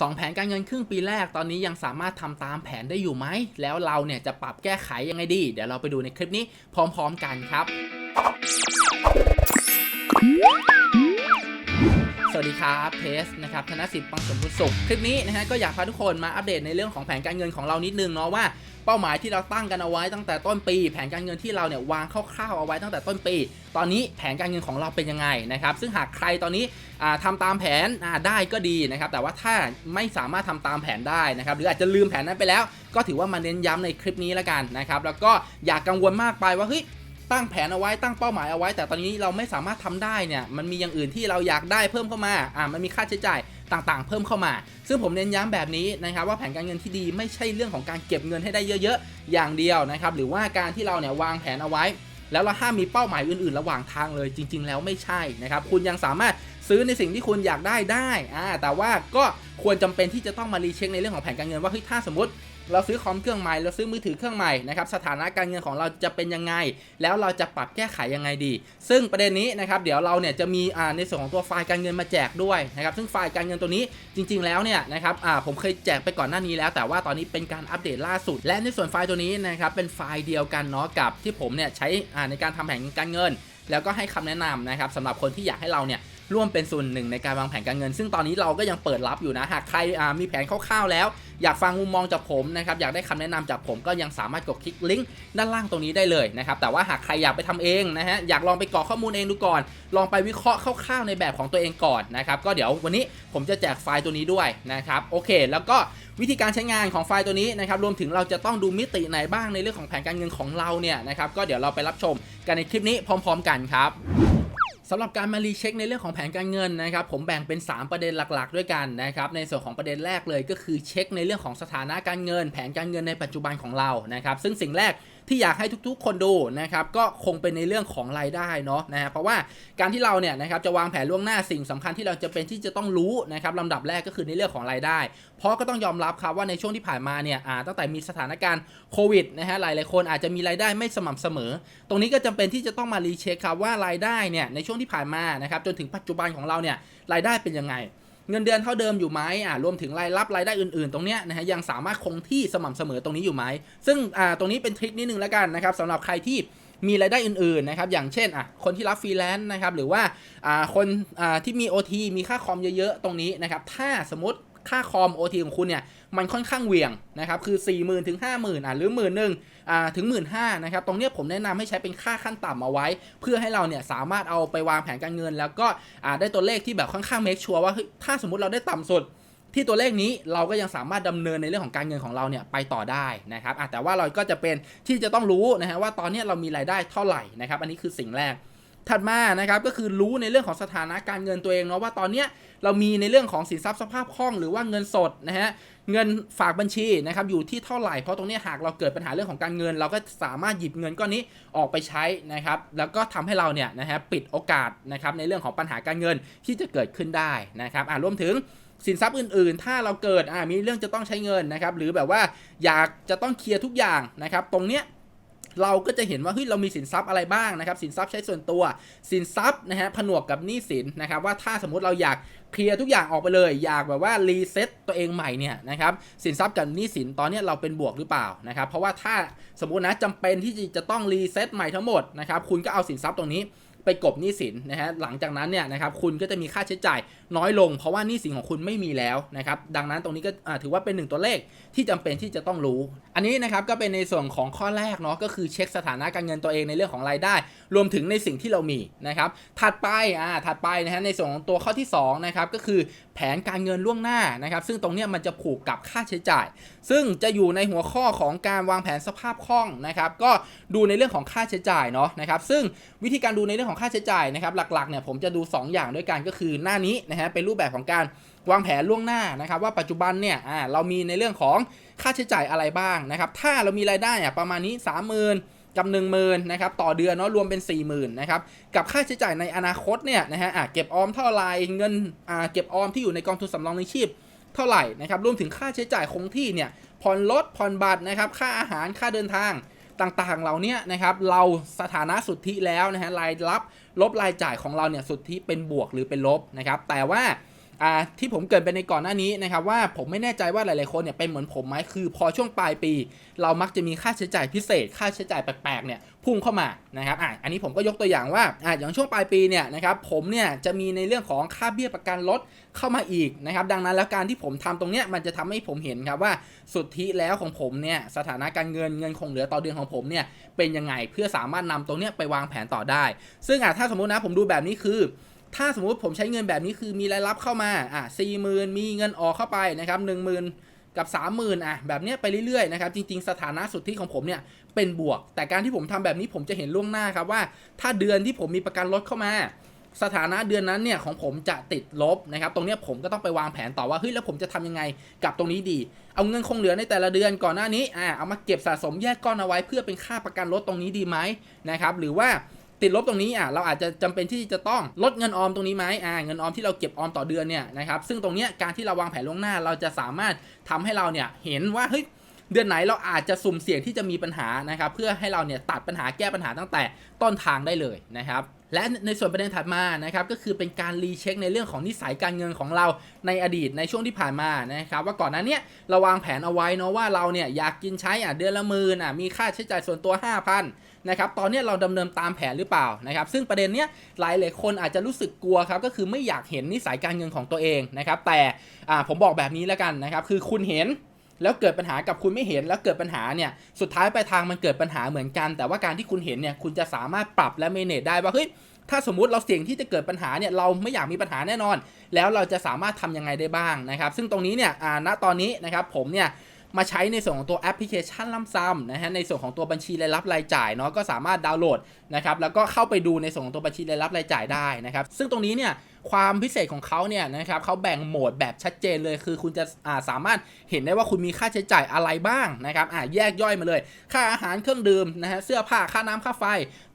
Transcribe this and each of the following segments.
สองแผนการเงินครึ่งปีแรกตอนนี้ยังสามารถทำตามแผนได้อยู่ไหม แล้วเราเนี่ยจะปรับแก้ไขยังไงดี เดี๋ยวเราไปดูในคลิปนี้พร้อม ๆ กันครับ สวัสดีครับเทสนะครับธนสิทธิ์ปังสมบุญสุข คลิปนี้นะฮะก็อยากพาทุกคนมาอัปเดตในเรื่องของแผนการเงินของเรานิดนึงเนาะว่าเป้าหมายที่เราตั้งกันเอาไว้ตั้งแต่ต้นปี แผนการเงินที่เราเนี่ยวางคร่าวๆเอาไว้ตั้งแต่ต้นปี ตอนนี้แผนการเงินของเราเป็นยังไงนะครับซึ่งหากใครตอนนี้อ่าทำตามแผนได้ก็ดีนะครับแต่ว่าถ้าไม่สามารถทำตามแผนได้นะครับหรืออาจจะลืมแผนนั้นไปแล้ว ก็ถือว่ามาเน้นย้ำในคลิปนี้แล้วกันนะครับแล้วก็อย่ากกังวลมากไปว่าเฮ้ย ตั้งแผนเอาไว้ตั้งเป้าหมายเอาไว้ แต่ตอนนี้เราไม่สามารถทำได้เนี่ยมันมีอย่างอื่นที่เราอยากได้เพิ่มเข้ามาอ่ามันมีค่าใช้จ่ายต่างๆ เพิ่มเข้ามา ซึ่งผมเน้นย้ำแบบนี้นะครับว่าแผนการเงินที่ดีไม่ใช่เรื่องของการเก็บเงินให้ได้เยอะๆ อย่างเดียวนะครับหรือว่าการที่เราเนี่ยวางแผนเอาไว้ แล้วเราห้ามมีเป้าหมายอื่นๆ ระหว่างทางเลยจริง ๆ แล้วไม่ใช่นะครับคุณยังสามารถซื้อในสิ่งที่คุณอยากได้ได้อ่าแต่ว่าก็ควรจำเป็นที่จะต้องมารีเช็คในเรื่องของแผนการเงินว่าเฮ้ยถ้าสมมติ เราซื้อคอมเครื่องใหม่ เราซื้อมือถือเครื่องใหม่นะครับ สถานะการเงินของเราจะเป็นยังไง แล้วเราจะปรับแก้ไขยังไงดี ซึ่งประเด็นนี้นะครับ เดี๋ยวเราเนี่ยจะมีในส่วนของตัวไฟล์การเงินมาแจกด้วยนะครับ ซึ่งไฟล์การเงินตัวนี้จริง ๆ แล้วเนี่ยนะครับผมเคยแจกไปก่อนหน้านี้แล้ว แต่ว่าตอนนี้เป็นการอัปเดตล่าสุด และในส่วนไฟล์ตัวนี้นะครับ เป็นไฟล์เดียวกันเนาะกับที่ผมเนี่ยใช้ในการทำแผนการเงิน แล้วก็ให้คำแนะนำนะครับสำหรับคนที่อยากให้เราเนี่ย ร่วมเป็นส่วนหนึ่งในการวางแผนการเงิน ซึ่งตอนนี้เราก็ยังเปิดรับอยู่นะหากใครมีแผนคร่าวๆแล้ว อยากฟังมุมมองจากผมนะครับอยากได้คำแนะนำจากผมก็ยังสามารถกดคลิกลิงก์ด้านล่างตรงนี้ได้เลยนะครับแต่ว่าหากใครอยากไปทำเองนะฮะอยากลองไปกรอกข้อมูลเองดูก่อน ลองไปวิเคราะห์คร่าวๆในแบบของตัวเองก่อนนะครับก็เดี๋ยววันนี้ผมจะแจกไฟล์ตัวนี้ด้วยนะครับโอเค แล้วก็วิธีการใช้งานของไฟล์ตัวนี้นะครับรวมถึงเราจะต้องดูมิติไหนบ้างในเรื่องของแผนการเงินของเราเนี่ยนะครับก็เดี๋ยวเราไปรับชมกันในคลิปนี้พร้อม ๆ กันครับ สำหรับการมารีเช็คในเรื่องของแผนการเงินนะครับผมแบ่งเป็น 3 ประเด็นหลัก ๆ ด้วยกันนะครับในส่วนของประเด็นแรกเลยก็คือเช็คในเรื่องของสถานะการเงิน แผนการเงินในปัจจุบันของเรานะครับซึ่งสิ่งแรกที่อยากให้ทุกๆ คนดูนะครับก็คงเป็นในเรื่องของรายได้เนาะนะฮะเพราะว่าการที่เราเนี่ยนะครับจะวางแผนล่วงหน้าสิ่งสำคัญที่เราจะเป็นที่จะต้องรู้นะครับลำดับแรกก็คือในเรื่องของรายได้ เพราะก็ต้องยอมรับครับว่าในช่วงที่ผ่านมาเนี่ยอ่าตั้งแต่มีสถานการณ์โควิดนะฮะหลายๆคนอาจจะมีรายได้ไม่สม่ำเสมอ ตรงนี้ก็จำเป็นที่จะต้องมารีเช็คครับว่ารายได้เนี่ยในช่วงที่ผ่านมานะครับจนถึงปัจจุบันของเราเนี่ยรายได้เป็นยังไง เงินเดือนเท่าเดิมอยู่ไหมอ่ารวมถึงรายรับรายได้อื่น ๆ ตรงเนี้ยนะฮะยังสามารถคงที่สม่ำเสมอตรงนี้อยู่ไหม ซึ่งอ่าตรงนี้เป็นทริคนิดนึงแล้วกันนะครับสำหรับใครที่มีรายได้อื่นๆนะครับอย่างเช่นอะคนที่รับฟรีแลนซ์นะครับหรือว่าอ่าคนอ่าที่มี OT มีค่าคอมเยอะๆตรงนี้นะครับถ้าสมมติค่าคอม OT ของคุณเนี่ย มันค่อนข้างเหวี่ยงนะครับคือ 4 0,000ื่นถึงห้าหมื่นอะหรือหมื่นหนึ่งอ่าถึงหมื่นห้านะครับตรงเนี้ยผมแนะนำให้ใช้เป็นค่าขั้นต่ำเอาไว้ เพื่อให้เราเนี่ยสามารถเอาไปวางแผนการเงิน แล้วก็อ่าได้ตัวเลขที่แบบค่อนข้างเมคชัวร์ว่าถ้าสมมติเราได้ต่ำสุดที่ตัวเลขนี้เราก็ยังสามารถดำเนินในเรื่องของการเงินของเราเนี่ยไปต่อได้นะครับอะแต่ว่าเราก็จะเป็นที่จะต้องรู้นะฮะว่าตอนเนี้ยเรามีรายได้เท่าไหร่นะครับอันนี้คือสิ่งแรก ถัดมานะครับก็คือรู้ในเรื่องของสถานะการเงินตัวเองเนาะว่าตอนเนี้ยเรามีในเรื่องของสินทรัพย์สภาพคล่องหรือว่าเงินสดนะฮะเงินฝากบัญชีนะครับอยู่ที่เท่าไหร่เพราะตรงนี้หากเราเกิดปัญหาเรื่องของการเงิน เราก็สามารถหยิบเงินก้อนนี้ออกไปใช้นะครับแล้วก็ทำให้เราเนี่ยนะฮะปิดโอกาสนะครับในเรื่องของปัญหาการเงินที่จะเกิดขึ้นได้นะครับอ่ารวมถึงสินทรัพย์อื่น ๆ ถ้าเราเกิดอ่ามีเรื่องจะต้องใช้เงินนะครับหรือแบบว่าอยากจะต้องเคลียร์ทุกอย่างนะครับตรงเนี้ย เราก็จะเห็นว่าเฮ้ยเรามีสินทรัพย์อะไรบ้างนะครับ สินทรัพย์ใช้ส่วนตัว สินทรัพย์นะฮะผนวกกับหนี้สินนะครับว่าถ้าสมมติเราอยากเคลียร์ทุกอย่างออกไปเลย อยากแบบว่ารีเซ็ตตัวเองใหม่เนี่ยนะครับสินทรัพย์กับหนี้สินตอนนี้เราเป็นบวกหรือเปล่านะครับเพราะว่าถ้าสมมตินะจำเป็นที่จะต้องรีเซ็ตใหม่ทั้งหมดนะครับคุณก็เอาสินทรัพย์ตรงนี้ ไปกบหนี้สินนะฮะหลังจากนั้นเนี่ยนะครับคุณก็จะมีค่าใช้จ่ายน้อยลง เพราะว่าหนี้สินของคุณไม่มีแล้วนะครับดังนั้นตรงนี้ก็ถือว่าเป็นหนึ่งตัวเลขที่จำเป็นที่จะต้องรู้ อันนี้นะครับก็เป็นในส่วนของข้อแรกเนาะก็คือเช็คสถานะการเงินตัวเองในเรื่องของรายได้ รวมถึงในสิ่งที่เรามีนะครับถัดไปอ่าถัดไปนะฮะในส่วนของตัวข้อที่2นะครับก็คือแผนการเงินล่วงหน้านะครับซึ่งตรงเนี้ยมันจะผูกกับค่าใช้จ่าย ซึ่งจะอยู่ในหัวข้อของการวางแผนสภาพคล่องนะครับก็ดูในเรื่องของค่าใช้จ่ายเนาะนะครับซึ่งวิธีการดูในเรื่องของค่าใช้จ่ายนะครับหลักๆเนี่ยผมจะดู 2 อย่างด้วยกันก็คือหน้านี้นะฮะเป็นรูปแบบของการวางแผนล่วงหน้านะครับว่าปัจจุบันเนี่ยอ่าเรามีในเรื่องของค่าใช้จ่ายอะไรบ้างนะครับถ้าเรามีรายได้อะประมาณนี้ 30,000กับ1 0,000นะครับต่อเดือนเนาะรวมเป็น 40,000นะครับกับค่าใช้จ่ายในอนาคตเนี่ยนะฮะอะเก็บออมเท่าไหร่เงินอ่าเก็บออมที่อยู่ในกองทุนสำรองในชีพเท่าไหร่นะครับรวมถึงค่าใช้จ่ายคงที่เนี่ยผ่อนรถผ่อนบัตรนะครับค่าอาหารค่าเดินทาง ต่างๆเราเนี่ยนะครับเราสถานะสุทธิแล้วนะฮะรายรับลบรายจ่ายของเราเนี่ยสุทธิเป็นบวกหรือเป็นลบนะครับแต่ว่าที่ผมเกิดไปในก่อนหน้านี้นะครับว่าผมไม่แน่ใจว่าหลายๆคนเนี่ยเป็นเหมือนผมไหมคือ พอช่วงปลายปี เรามักจะมีค่าใช้จ่ายพิเศษ ค่าใช้จ่ายแปลกๆเนี่ย พุ่งเข้ามานะครับอะอันนี้ผมก็ยกตัวอย่างว่าอะอย่างช่วงปลายปีเนี่ยนะครับผมเนี่ยจะมีในเรื่องของค่าเบี้ยประกันรถเข้ามาอีกนะครับดังนั้นแล้วการที่ผมทำตรงเนี้ยมันจะทำให้ผมเห็นครับว่าสุทธิแล้วของผมเนี่ยสถานะการเงินเงินคงเหลือต่อเดือนของผมเนี่ยเป็นยังไงเพื่อสามารถนำตรงเนี้ยไปวางแผนต่อได้ ซึ่งอะถ้าสมมุตินะผมดูแบบนี้คือถ้าสมมุติผมใช้เงินแบบนี้คือมีรายรับเข้ามาอะสี่หมื่นมีเงินออกเข้าไปนะครับหนึ่งหมื่น กับสามหมื่นอะแบบเนี้ยไปเรื่อยๆนะครับจริง ๆ สถานะสุทธิของผมเนี่ยเป็นบวก แต่การที่ผมทำแบบนี้ผมจะเห็นล่วงหน้าครับว่า ถ้าเดือนที่ผมมีประกันรถเข้ามา สถานะเดือนนั้นเนี่ยของผมจะติดลบนะครับตรงเนี้ยผมก็ต้องไปวางแผนต่อว่าเฮ้ยแล้วผมจะทำยังไงกับตรงนี้ดี เอาเงินคงเหลือในแต่ละเดือนก่อนหน้านี้อ่าเอามาเก็บสะสมแยกก้อนเอาไว้เพื่อเป็นค่าประกันรถตรงนี้ดีไหมนะครับหรือว่า ติดลบตรงนี้อะเราอาจจะจำเป็นที่จะต้องลดเงินออมตรงนี้ไหมอ่าเงินออมที่เราเก็บออมต่อเดือนเนี่ยนะครับซึ่งตรงเนี้ยการที่เราวางแผนล่วงหน้า เราจะสามารถทำให้เราเนี่ยเห็นว่าเฮ้ยเดือนไหนเราอาจจะสุ่มเสี่ยงที่จะมีปัญหานะครับเพื่อให้เราเนี่ยตัดปัญหาแก้ปัญหาตั้งแต่ต้นทางได้เลยนะครับและในส่วนประเด็นถัดมานะครับก็คือเป็นการรีเช็คในเรื่องของนิสัยการเงินของเราในอดีตในช่วงที่ผ่านมานะครับว่าก่อนหน้านี้เราวางแผนเอาไว้เนาะว่าเราเนี่ยอยากกินใช้อะเดือนละหมื่นอะมีค่าใช้จ่ายส่วนตัว 5,000 นะครับตอนนี้เราดำเนินตามแผนหรือเปล่านะครับซึ่งประเด็นเนี้ยหลายหลายคนอาจจะรู้สึกกลัวครับก็คือไม่อยากเห็นนิสัยการเงินของตัวเองนะครับแต่ผมบอกแบบนี้แล้วกันนะครับคือคุณเห็นแล้วเกิดปัญหากับคุณไม่เห็นแล้วเกิดปัญหาเนี่ยสุดท้ายปลายทางมันเกิดปัญหาเหมือนกัน แต่ว่าการที่คุณเห็นเนี่ยคุณจะสามารถปรับและเมเนจได้ว่าเฮ้ยถ้าสมมุติเราเสี่ยงที่จะเกิดปัญหาเนี่ยเราไม่อยากมีปัญหาแน่นอน แล้วเราจะสามารถทำยังไงได้บ้างนะครับ ซึ่งตรงนี้เนี่ยณตอนนี้นะครับผมเนี่ย มาใช้ในส่วนของตัวแอปพลิเคชันล่ำซ้ำนะฮะในส่วนของตัวบัญชีรายรับรายจ่ายเนาะก็สามารถดาวน์โหลดนะครับแล้วก็เข้าไปดูในส่วนของตัวบัญชีรายรับรายจ่ายได้นะครับซึ่งตรงนี้เนี่ย ความพิเศษของเขาเนี่ยนะครับเขาแบ่งโหมดแบบชัดเจนเลยคือคุณจะาสามารถเห็นได้ว่าคุณมีค่าใช้จ่ายอะไรบ้างนะครับอ่าแยกย่อยมาเลย ค่าอาหารเครื่องดื่มนะฮะเสื้อผ้าค่าน้ำค่าไฟ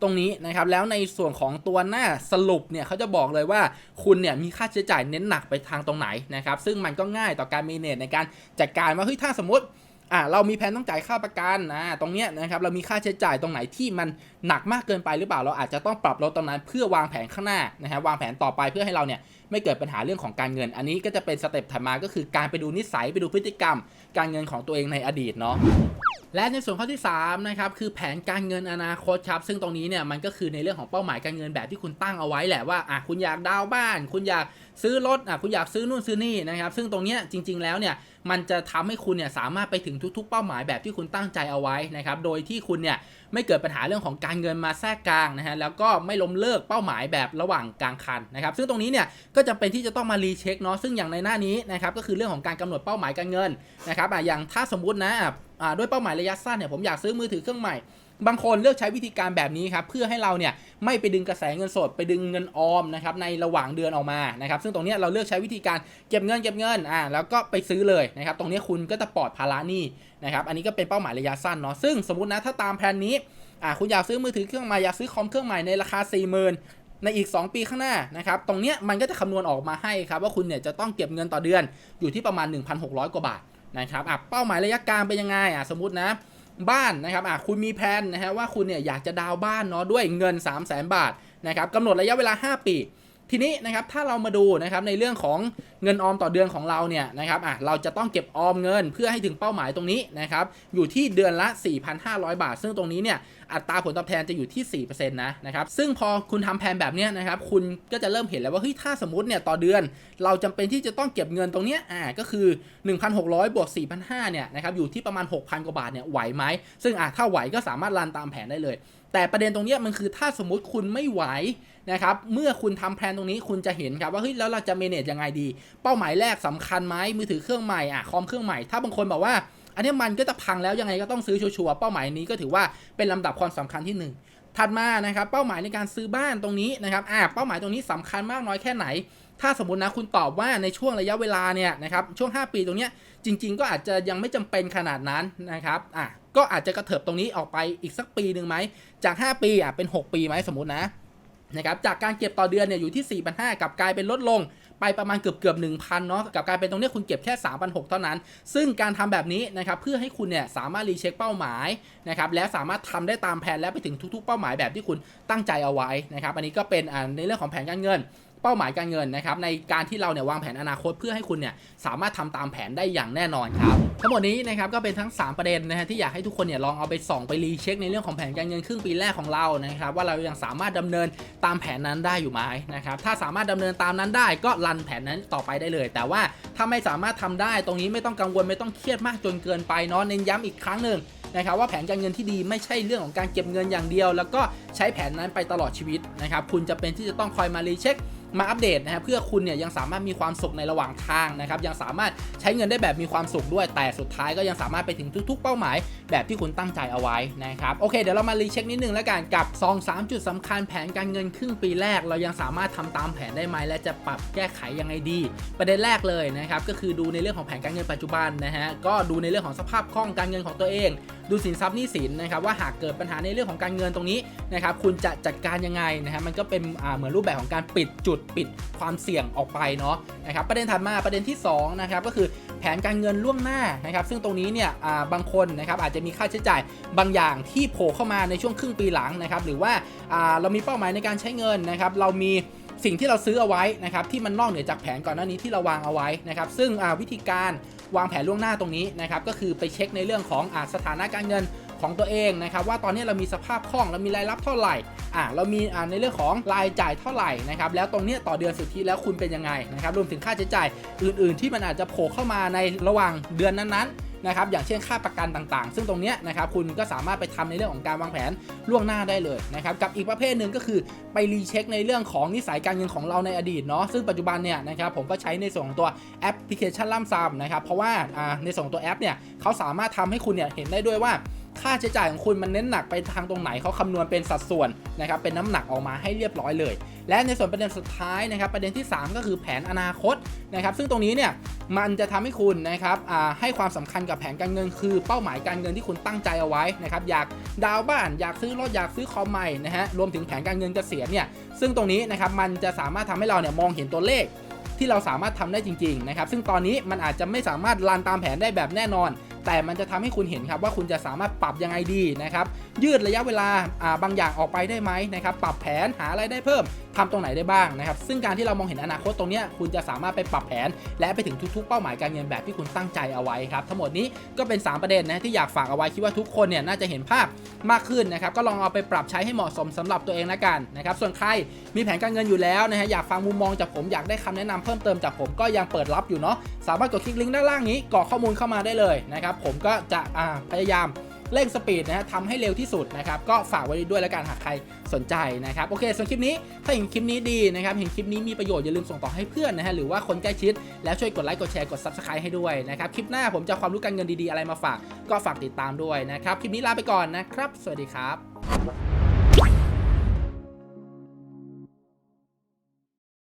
ตรงนี้นะครับแล้วในส่วนของตัวหน้าสรุปเนี่ยเขาจะบอกเลยว่าคุณเนี่ยมีค่าใช้จ่ายเน้นหนักไปทางตรงไหนนะครับซึ่งมันก็ง่ายต่อการมีเนตในการจัดการว่าเฮ้ยถ้าสมมติ อ่าเรามีแผนต้องจ่ายค่าประกันนะตรงเนี้ยนะครับเรามีค่าใช้จ่ายตรงไหนที่มันหนักมากเกินไปหรือเปล่าเราอาจจะต้องปรับลดตรงนั้นเพื่อวางแผนข้างหน้านะฮะวางแผนต่อไปเพื่อให้เราเนี่ยไม่เกิดปัญหาเรื่องของการเงิน อันนี้ก็จะเป็นสเต็ปถัดมาก็คือการไปดูนิสัยไปดูพฤติกรรม การเงินของตัวเองในอดีตเนาะและในส่วนข้อที่3นะครับคือแผนการเงินอนาคตครับซึ่งตรงนี้เนี่ยมันก็คือในเรื่องของเป้าหมายการเงินแบบที่คุณตั้งเอาไว้แหละว่าอะคุณอยากดาวน์บ้าน คุณอยากซื้อรถอะคุณอยากซื้อนู่นซื้อนี่นะครับซึ่งตรงเนี้ยจริง ๆแล้วเนี่ยมันจะทำให้คุณเนี่ยสามารถไปถึงทุกๆ เป้าหมายแบบที่คุณตั้งใจเอาไว้นะครับ โดยที่คุณเนี่ยไม่เกิดปัญหาเรื่องของการเงินมาแทรกกลางนะฮะ แล้วก็ไม่ล้มเลิกเป้าหมายแบบระหว่างกลางคันนะครับ ซึ่งตรงนี้เนี่ยก็จะเป็นที่จะต้องมารีเช็คเนาะ ซึ่งอย่างในหน้านี้นะครับก็คือเรื่องของการกำหนดเป้าหมายการเงินนะครับอะอย่างถ้าสมมุตินะอะอ่าด้วยเป้าหมายระยะสั้นเนี่ยผมอยากซื้อมือถือเครื่องใหม่ บางคนเลือกใช้วิธีการแบบนี้ครับเพื่อให้เราเนี่ยไม่ไปดึงกระแสเงินสดไปดึงเงินออมนะครับในระหว่างเดือนออกมานะครับซึ่งตรงนี้เราเลือกใช้วิธีการเก็บเงินเก็บเงินอ่าแล้วก็ไปซื้อเลยนะครับตรงนี้คุณก็จะปลอดภาระหนี้นะครับอันนี้ก็เป็นเป้าหมายระยะสั้นเนาะซึ่งสมมตินะถ้าตามแผนนี้อ่าคุณอยากซื้อมือถือเครื่องใหม่อยากซื้อคอมเครื่องใหม่ในราคา 4 0,000ในอีก 2 ปีข้างหน้านะครับ ตรงเนี้ยมันก็จะคำนวณออกมาให้ครับว่าคุณเนี่ยจะต้องเก็บเงินต่อเดือนอยู่ที่ประมาณ 1,600 กว่าบาทนะครับอะเป้าหมายระยะกลางเป็นยังไงอะสมมตินะ บ้านนะครับอะคุณมีแผนนะฮะว่าคุณเนี่ยอยากจะดาวบ้านเนาะด้วยเงิน 3 0 0แสนบาทนะครับกำหนดระยะเวลา 5 ปี ทีนี้นะครับถ้าเรามาดูนะครับในเรื่องของเงินออมต่อเดือนของเราเนี่ยนะครับอะเราจะต้องเก็บออมเงินเพื่อให้ถึงเป้าหมายตรงนี้นะครับอยู่ที่เดือนละ 4,500 บาท ซึ่งตรงนี้เนี่ย อัตราผลตอบแทนจะอยู่ที่4%นะนะครับซึ่งพอคุณทำแผนแบบเนี้ยนะครับคุณก็จะเริ่มเห็นแล้วว่าเฮ้ยถ้าสมมติเนี่ยต่อเดือน เราจำเป็นที่จะต้องเก็บเงินตรงเนี้ยอ่าก็คือ 1,600บวก4,500เนี่ยนะครับอยู่ที่ประมาณ 6,000 กว่าบาทเนี่ยไหวไหมซึ่งอะถ้าไหวก็สามารถรันตามแผนได้เลย แต่ประเด็นตรงเนี้ยมันคือถ้าสมมุติคุณไม่ไหวนะครับเมื่อคุณทำแผนตรงนี้คุณจะเห็นครับว่าเฮ้ยแล้วเราจะเมเนจยังไงดี เป้าหมายแรกสำคัญไหมมือถือเครื่องใหม่อะคอมเครื่องใหม่ถ้าบางคนบอกว่า อันนี้มันก็จะพังแล้วยังไงก็ต้องซื้อชัวร์ๆเป้าหมายนี้ก็ถือว่าเป็นลำดับความสำคัญที่หนึ่งถัดมานะครับเป้าหมายในการซื้อบ้านตรงนี้นะครับอ่าเป้าหมายตรงนี้สำคัญมากน้อยแค่ไหน ถ้าสมมตินะคุณตอบว่าในช่วงระยะเวลาเนี่ยนะครับช่วง 5 ปีตรงเนี้ยจริง ๆ ก็อาจจะยังไม่จำเป็นขนาดนั้นนะครับอะก็อาจจะกระเถิบตรงนี้ออกไปอีกสักปีหนึ่งไหมจาก 5 ปีอะเป็น 6 ปีไหมสมมตินะนะครับจากการเก็บต่อเดือนเนี่ยอยู่ที่ 4,500กับกลายเป็นลดลง ไปประมาณเกือบเกือบหนึ่งพันเนาะกับการเป็นตรงนี้คุณเก็บแค่ 3,600 เท่านั้น ซึ่งการทำแบบนี้นะครับเพื่อให้คุณเนี่ยสามารถรีเช็คเป้าหมายนะครับและสามารถทำได้ตามแผนและไปถึงทุกๆ เป้าหมายแบบที่คุณตั้งใจเอาไว้นะครับอันนี้ก็เป็นในเรื่องของแผนการเงิน เป้าหมายการเงินนะครับในการที่เราเนี่ยวางแผนอนาคตเพื่อให้คุณเนี่ยสามารถทำตามแผนได้อย่างแน่นอนครับทั้งหมดนี้นะครับก็เป็นทั้ง 3 ประเด็นนะฮะที่อยากให้ทุกคนเนี่ยลองเอาไปส่องไปรีเช็คในเรื่องของแผนการเงินครึ่งปีแรกของเรานะครับว่าเรายังสามารถดำเนินตามแผนนั้นได้อยู่ไหมนะครับถ้าสามารถดำเนินตามนั้นได้ก็รันแผนนั้นต่อไปได้เลย แต่ว่าถ้าไม่สามารถทำได้ตรงนี้ไม่ต้องกังวลไม่ต้องเครียดมากจนเกินไปเนาะเน้นย้ำอีกครั้งหนึ่งนะครับว่าแผนการเงินที่ดีไม่ใช่เรื่องของการเก็บเงินอย่างเดียว แล้วก็ใช้แผนนั้นไปตลอดชีวิตนะครับคุณจะเป็นที่จะต้องคอยมารีเช็ค มาอัปเดตนะครับเพื่อคุณเนี่ยยังสามารถมีความสุขในระหว่างทางนะครับยังสามารถใช้เงินได้แบบมีความสุขด้วย แต่สุดท้ายก็ยังสามารถไปถึงทุก ๆ เป้าหมาย แบบที่คุณตั้งใจเอาไว้นะครับโอเคเดี๋ยวเรามารีเช็คนิดนึงแล้วกันกับ 2 3 จุดสำคัญแผนการเงินครึ่งปีแรก เรายังสามารถทำตามแผนได้ไหมและจะปรับแก้ไขยังไงดี ประเด็นแรกเลยนะครับก็คือดูในเรื่องของแผนการเงินปัจจุบันนะฮะก็ดูในเรื่องของสภาพคล่องการเงินของตัวเอง ดูสินทรัพย์หนี้สินนะครับว่าหากเกิดปัญหาในเรื่องของการเงินตรงนี้นะครับคุณจะจัดการยังไงนะฮะมันก็เป็นเหมือนรูปแบบของการปิดจุดปิดความเสี่ยงออกไปเนาะนะครับประเด็นถัดมาประเด็นที่2นะครับก็คือแผนการเงินล่วงหน้านะครับซึ่งตรงนี้เนี่ยบางคนนะครับอาจจะมีค่าใช้จ่ายบางอย่างที่โผล่เข้ามาในช่วงครึ่งปีหลังนะครับหรือว่าเรามีเป้าหมายในการใช้เงินนะครับเรามีสิ่งที่เราซื้อเอาไว้นะครับที่มันนอกเหนือจากแผนก่อนหน้านี้ที่เราวางเอาไว้นะครับซึ่งวิธีการ วางแผนล่วงหน้าตรงนี้นะครับก็คือไปเช็คในเรื่องของอสถานะการเงินของตัวเองนะครับว่าตอนนี้เรามีสภาพคล่องเรามีรายรับเท่าไหร่อ่าเรามีอ่าในเรื่องของรายจ่ายเท่าไหร่นะครับแล้วตรงนี้ต่อเดือนสุทธิแล้วคุณเป็นยังไงนะครับรวมถึงค่าใช้จ่ายอื่น ๆ ที่มันอาจจะโผล่เข้ามาในระหว่างเดือนนั้นๆ นะครับอย่างเช่นค่าประกันต่างๆ ซึ่งตรงนี้นะครับคุณก็สามารถไปทำในเรื่องของการวางแผนล่วงหน้าได้เลยนะครับกับอีกประเภทหนึ่งก็คือไปรีเช็คในเรื่องของนิสัยการเงินของเราในอดีตเนาะซึ่งปัจจุบันเนี่ยนะครับผมก็ใช้ในส่วนของตัวแอปพลิเคชันล่ำซำนะครับเพราะว่าในส่วนของตัวแอปเนี่ยเขาสามารถทำให้คุณเนี่ยเห็นได้ด้วยว่าค่าใช้จ่ายของคุณมันเน้นหนักไปทางตรงไหนเขาคำนวณเป็นสัดส่วนนะครับเป็นน้ำหนักออกมาให้เรียบร้อยเลย และในส่วนประเด็นสุดท้ายนะครับประเด็นที่ 3 ก็คือแผนอนาคตนะครับซึ่งตรงนี้เนี่ย มันจะทำให้คุณนะครับให้ความสำคัญกับแผนการเงิน คือเป้าหมายการเงินที่คุณตั้งใจเอาไว้นะครับอยากดาวน์บ้านอยากซื้อรถอยากซื้อคอมใหม่นะฮะรวมถึงแผนการเงินเกษียณเนี่ยซึ่งตรงนี้นะครับมันจะสามารถทำให้เราเนี่ยมองเห็นตัวเลขที่เราสามารถทำได้จริง ๆ นะครับ ซึ่งตอนนี้มันอาจจะไม่สามารถรันตามแผนได้แบบแน่นอน แต่มันจะทำให้คุณเห็นครับว่าคุณจะสามารถปรับยังไงดีนะครับ ยืดระยะเวลาาบางอย่างออกไปได้ไหมนะครับ ปรับแผนหาอะไรได้เพิ่ม ทำตรงไหนได้บ้างนะครับ ซึ่งการที่เรามองเห็นอนาคตตรงนี้คุณจะสามารถไปปรับแผน และไปถึงทุก ๆ เป้าหมายการเงินแบบที่คุณตั้งใจเอาไว้ครับ ทั้งหมดนี้ก็เป็น 3 ประเด็นนะที่อยากฝากเอาไว้คิดว่าทุกคนเนี่ยน่าจะเห็นภาพมากขึ้นนะครับ ก็ลองเอาไปปรับใช้ให้เหมาะสมสำหรับตัวเองละกันนะครับ ส่วนใครมีแผนการเงินอยู่แล้วนะฮะอยากฟังมุมมองจากผมอยากได้คำแนะนำเพิ่มเติมจากผมก็ยังเปิดรับอยู่เนาะสามารถกดคลิกลิงก์ด้านล่างนี้กรอกข้อมูลเข้ามาได้เลยนะครับผมก็จะพยายาม เร่งสปีดนะฮะทำให้เร็วที่สุดนะครับก็ฝากไว้ด้วยแล้วกันหากใครสนใจนะครับโอเคส่วนคลิปนี้ถ้าเห็นคลิปนี้ดีนะครับเห็นคลิปนี้มีประโยชน์อย่าลืมส่งต่อให้เพื่อนนะฮะหรือว่าคนใกล้ชิดแล้วช่วยกดไลค์กดแชร์กด subscribe ให้ด้วยนะครับคลิปหน้าผมจะความรู้การเงินดีๆอะไรมาฝาก ก็ฝากติดตามด้วยนะครับคลิปนี้ลาไปก่อนนะครับ สวัสดีครับ